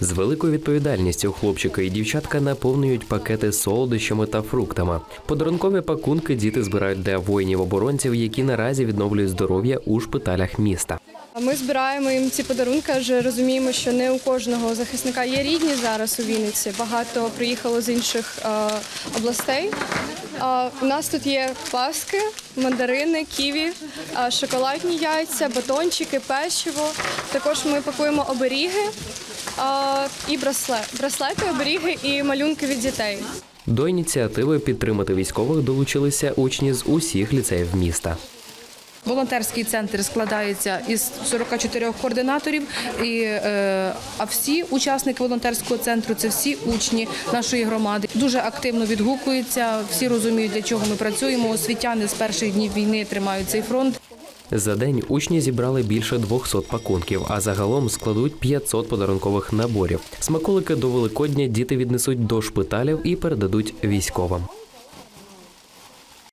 З великою відповідальністю хлопчики і дівчатка наповнюють пакети солодощами та фруктами. Подарункові пакунки діти збирають для воїнів-оборонців, які наразі відновлюють здоров'я у шпиталях міста. Ми збираємо їм ці подарунки, адже розуміємо, що не у кожного захисника є рідні зараз у Вінниці. Багато приїхало з інших е, областей. У нас тут є паски, мандарини, ківі, шоколадні яйця, батончики, печиво. Також ми пакуємо оберіги і браслет, браслети, оберіги і малюнки від дітей. До ініціативи підтримати військових долучилися учні з усіх ліцеїв міста. Волонтерський центр складається із 44 координаторів, і, е, а всі учасники волонтерського центру це всі учні нашої громади. Дуже активно відгукуються, всі розуміють, для чого ми працюємо. Освітяни з перших днів війни тримають цей фронт. За день учні зібрали більше 200 пакунків, а загалом складуть 500 подарункових наборів. Смаколики до Великодня діти віднесуть до шпиталів і передадуть військовим.